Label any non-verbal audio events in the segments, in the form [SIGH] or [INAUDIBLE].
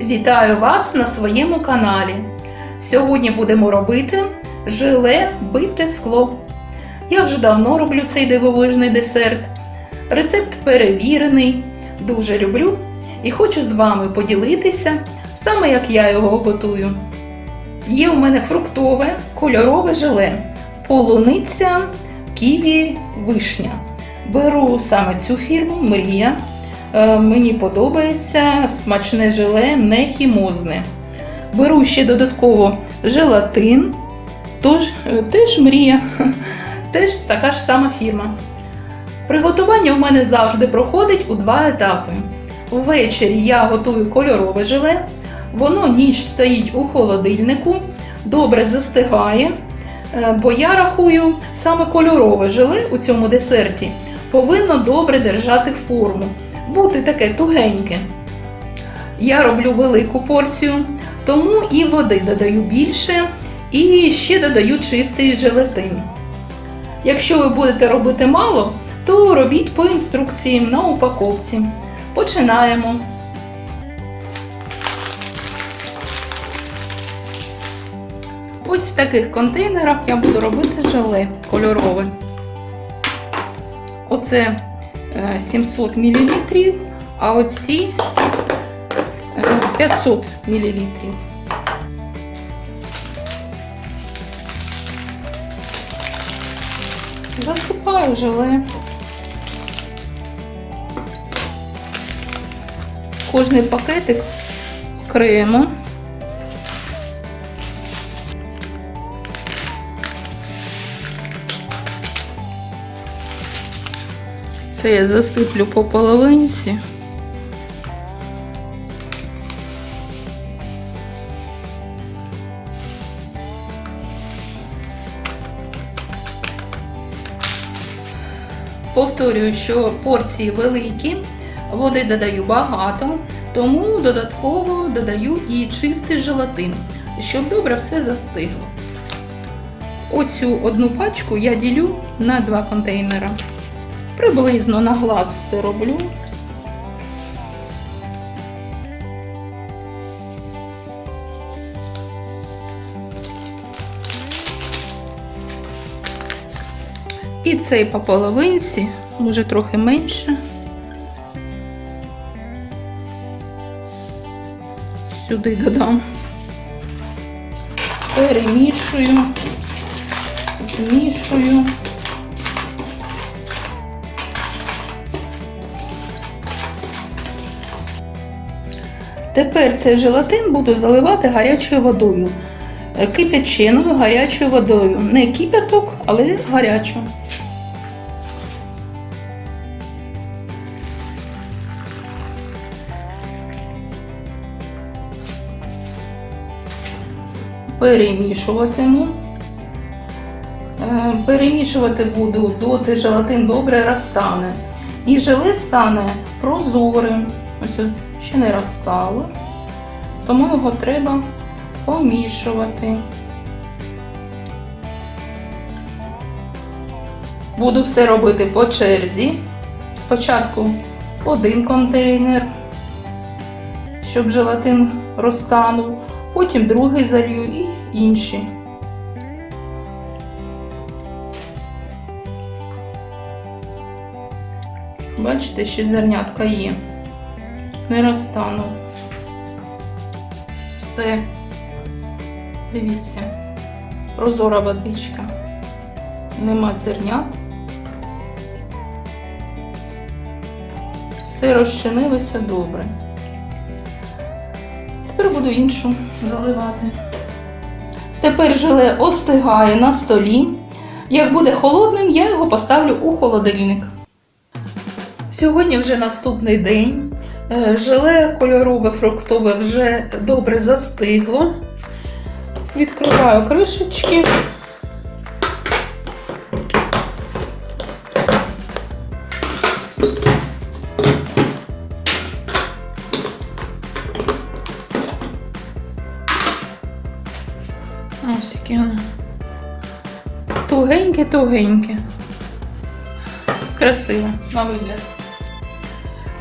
Вітаю вас на своєму каналі. Сьогодні будемо робити желе бите скло. Я вже давно роблю цей дивовижний десерт. Рецепт перевірений, дуже люблю і хочу з вами поділитися саме як я його готую. Є у мене фруктове кольорове желе, полуниця, ківі, вишня. Беру саме цю фірму Мрія. Е, Мені подобається смачне желе не хімозне. Беру ще додатково желатин, тож, е, теж мрія, [LAUGHS] теж така ж сама фірма. Приготування в мене завжди проходить у два етапи. Ввечері я готую кольорове желе, воно ніч стоїть у холодильнику, добре застигає, е, бо я рахую, саме кольорове желе у цьому десерті повинно добре держати форму бути таке тугеньке. Я роблю велику порцію, тому і води додаю більше, і ще додаю чистий желатин. Якщо ви будете робити мало, то робіть по інструкції на упаковці. Починаємо. Ось в таких контейнерах я буду робити желе кольорове. Оце 700 мл, а оці е, 500 мл. Засипаю желе. Кожний пакетик крему. Це я засиплю по половинці. Повторюю, що порції великі, води додаю багато, тому додатково додаю і чистий желатин, щоб добре все застигло. Оцю одну пачку я ділю на два контейнера. Приблизно на глаз все роблю. І цей по половинці, може трохи менше. Сюди додам. Перемішую, змішую. Тепер цей желатин буду заливати гарячою водою. Е, Кип'яченою гарячою водою. Не кип'яток, але гарячу. Перемішуватиму. Е, Перемішувати буду доти желатин добре розтане. І желе стане прозорим. Ось ось ще не розстало, тому його треба помішувати. Буду все робити по черзі. Спочатку один контейнер, щоб желатин розтанув, потім другий залью і інші. Бачите, ще зернятка є не розтану. Все, дивіться, прозора водичка, нема зернят. Все розчинилося добре. Тепер буду іншу заливати. Тепер желе остигає на столі. Як буде холодним, я його поставлю у холодильник. Сьогодні вже наступний день. Е, Желе кольорове фруктове вже добре застигло. Відкриваю кришечки. Ось яке воно. Тугеньке-тугеньке. Красиво, на вигляд.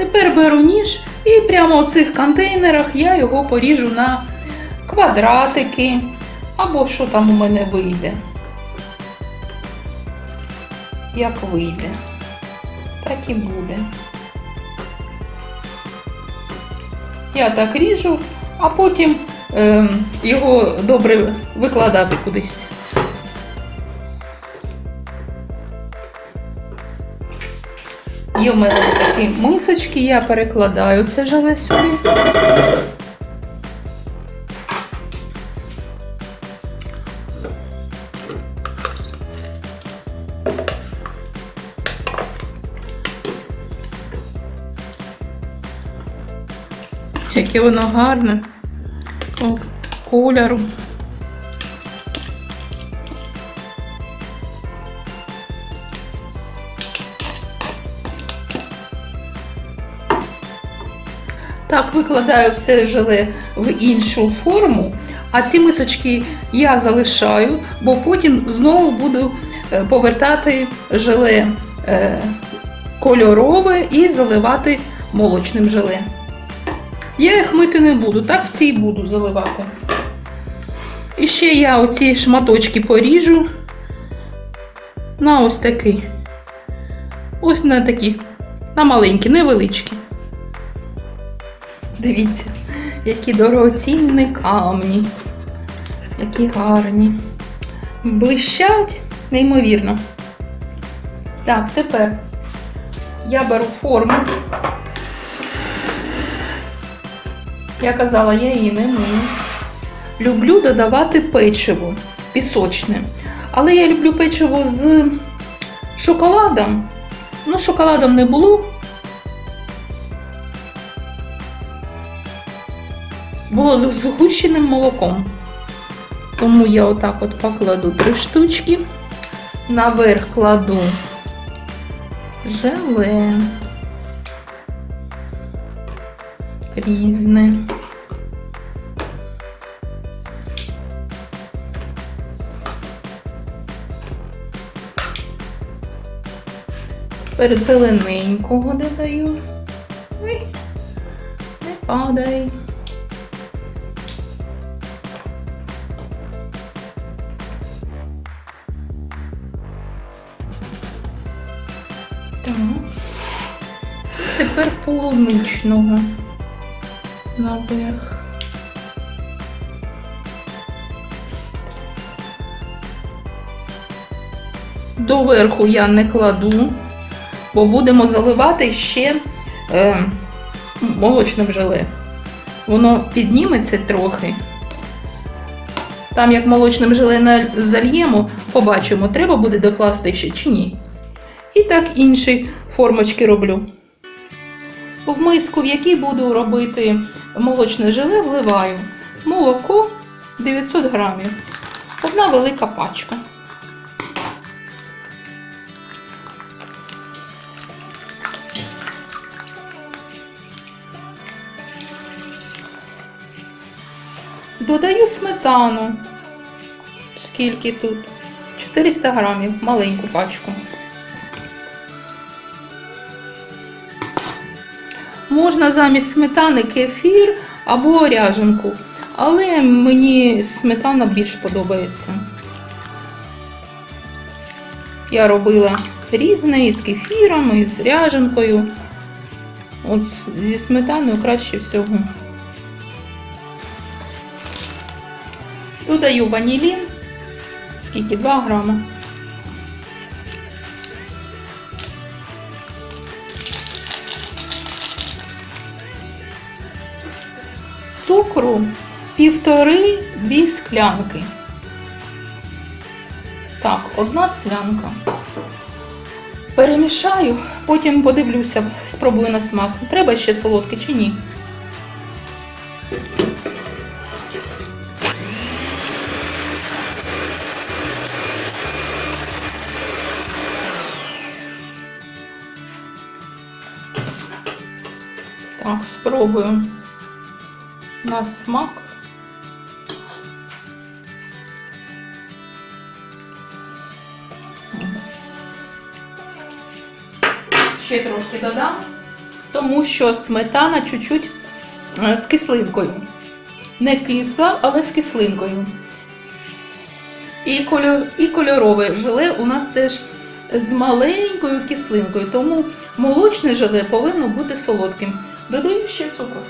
Тепер беру ніж І прямо у цих контейнерах я його поріжу на квадратики або що там у мене вийде. Як вийде, так і буде. Я так ріжу, а потім ем, його добре викладати кудись. Є в мене такі мисочки, я перекладаю це желе сюди. Яке воно гарне. О, кольору. Викладаю все желе в іншу форму, а ці мисочки я залишаю, бо потім знову буду е, повертати желе е, кольорове і заливати молочним желе. Я їх мити не буду, так в цій буду заливати. І ще я оці шматочки поріжу на ось такі. Ось на такі, на маленькі, невеличкі. Дивіться, які дорогоцінні камні, які гарні. Блищать, неймовірно. Так, тепер я беру форму. Я казала, я її не мию. Люблю додавати печиво пісочне. Але я люблю печиво з шоколадом. Ну, шоколадом не було. Було з згущеним молоком. Тому я отак от покладу три штучки. Наверх кладу желе. Різне. Тепер зелененького додаю. Ой, не падай. Полуничного наверх. Доверху я не кладу, бо будемо заливати ще е, молочним желе. Воно підніметься трохи. Там, як молочним желе зальємо, побачимо, треба буде докласти ще чи ні. І так інші формочки роблю. В миску, в якій буду робити молочне желе, вливаю молоко 900 грамів. Одна велика пачка. Додаю сметану. Скільки тут? 400 грамів, маленьку пачку. Можна замість сметани кефір або ряженку, але мені сметана більш подобається. Я робила різне і з кефіром, і з ряженкою. От зі сметаною краще всього. Додаю ванілін, скільки 2 грама. Цукру півтори-дві склянки. Так, одна склянка. Перемішаю, потім подивлюся, спробую на смак. Треба ще солодке чи ні. Так, спробую на смак. Ще трошки додам. тому що сметана чуть-чуть е, з кислинкою. Не кисла, але з кислинкою. І, кольор, і кольорове желе у нас теж з маленькою кислинкою, тому молочне желе повинно бути солодким. Додаю ще цукор.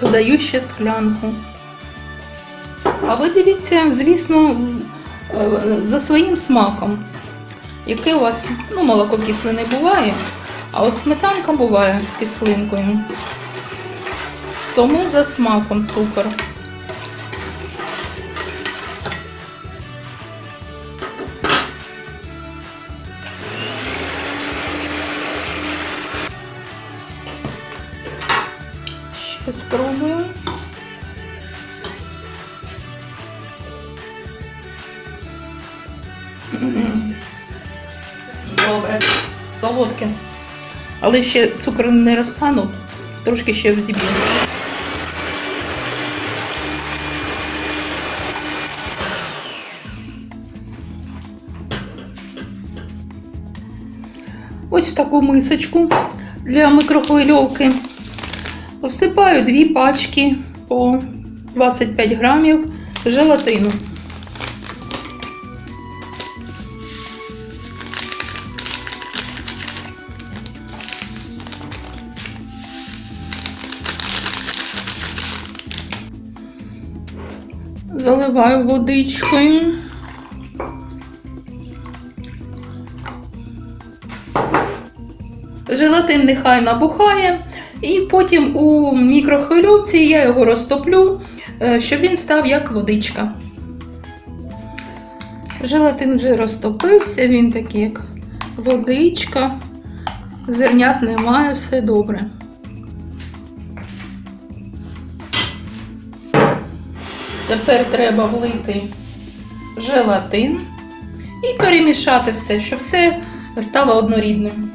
Додаю ще склянку. А ви дивіться, звісно, е, за своїм смаком. Яке у вас, ну, молоко кисле не буває, а от сметанка буває з кислинкою. Тому за смаком цукор. Спробую. М. Добре, солодке. Але ще цукор не розтанув, трошки ще взіб'ю. Ось в таку мисочку для микрохвильовки всипаю дві пачки по 25 грамів желатину. Заливаю водичкою. Желатин нехай набухає, і потім у мікрохвильовці я його розтоплю, е, щоб він став як водичка. Желатин вже розтопився, він такий як водичка. Зернят немає, все добре. Тепер треба влити желатин і перемішати все, щоб все стало однорідним.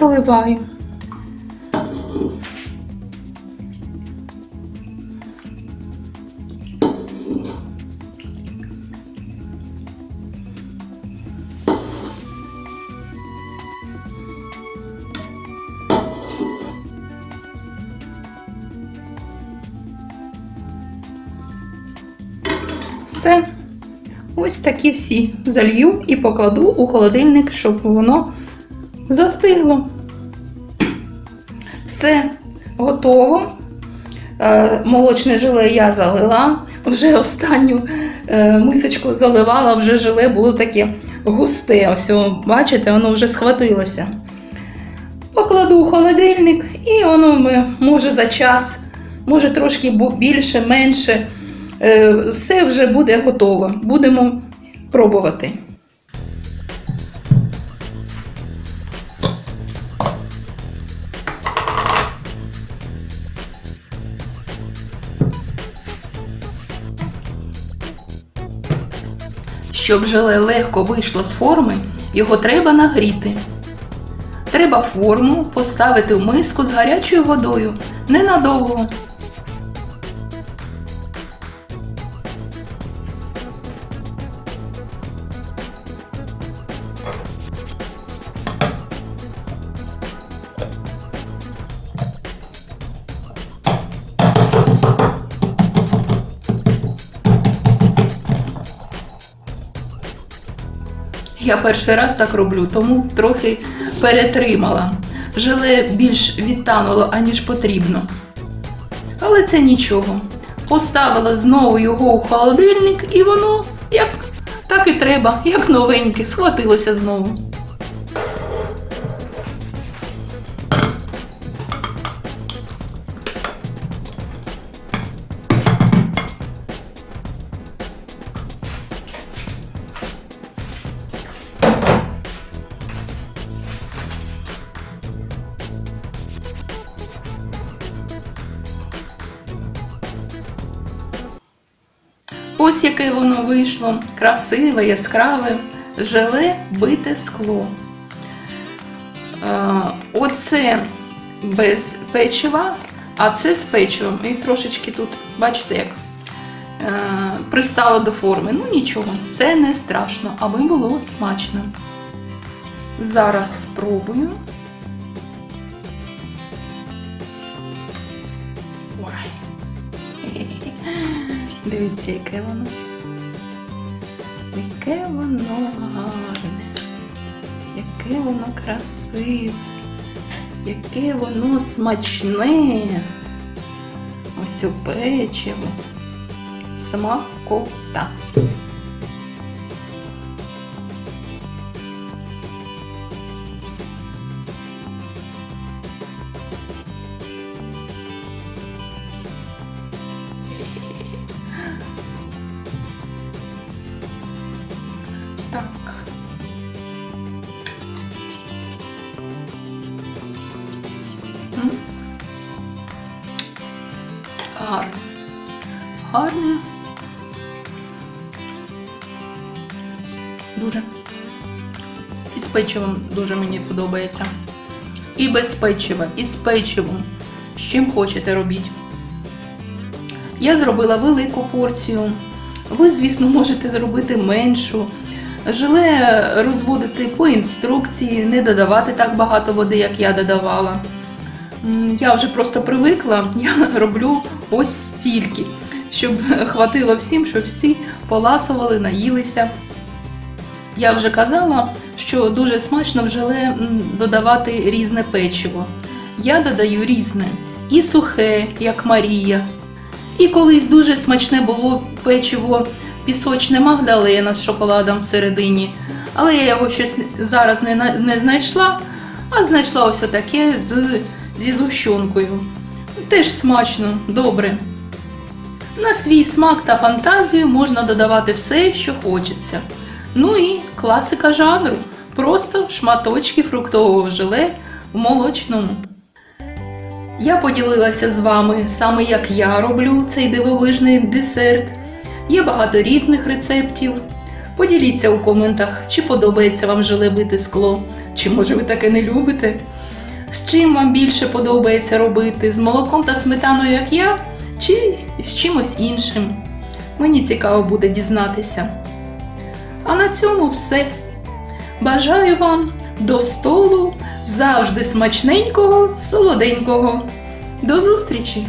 Заливаю. Все. Ось такі всі залью і покладу у холодильник, щоб воно застигло. Все готово. Е, Молочне желе я залила. Вже останню е, мисочку заливала, вже желе було таке густе. Ось, бачите, воно вже схватилося. Покладу у холодильник, і воно може за час, може трошки більше, менше. Е, Все вже буде готово. Будемо пробувати. Щоб желе легко вийшло з форми, його треба нагріти. Треба форму поставити в миску з гарячою водою ненадовго. Я перший раз так роблю, тому трохи перетримала. Желе більш відтануло, аніж потрібно. Але це нічого. Поставила знову його у холодильник, і воно як так і треба, як новеньке, схватилося знову. Яке воно вийшло, красиве, яскраве, желе бите скло. Е, Оце без печива, а це з печивом. І трошечки тут, бачите, як е, пристало до форми. Ну нічого, це не страшно, аби було смачно. Зараз спробую. [LAUGHS] Дивіться, яке воно. Яке воно гарне, яке воно красиве, яке воно смачне. Ось у печиво. Смакота. Дуже. І з печивом дуже мені подобається. І без печива, і з печивом. З чим хочете робіть. Я зробила велику порцію. Ви, звісно, можете зробити меншу. Желе розводити по інструкції, не додавати так багато води, як я додавала. Я вже просто привикла, я роблю ось стільки, щоб хватило всім, щоб всі поласували, наїлися. Я вже казала, що дуже смачно в желе додавати різне печиво. Я додаю різне і сухе, як Марія. І колись дуже смачне було печиво пісочне Магдалена з шоколадом всередині. Але я його щось зараз не, не знайшла, а знайшла ось таке з, зі згущенкою. Теж смачно, добре. На свій смак та фантазію можна додавати все, що хочеться. Ну і класика жанру. Просто шматочки фруктового желе в молочному. Я поділилася з вами саме як я роблю цей дивовижний десерт. Є багато різних рецептів. Поділіться у коментах, чи подобається вам желе бити скло, чи може ви таке не любите. З чим вам більше подобається робити? З молоком та сметаною, як я, чи з чимось іншим? Мені цікаво буде дізнатися. А на цьому все. Бажаю вам до столу завжди смачненького, солоденького. До зустрічі!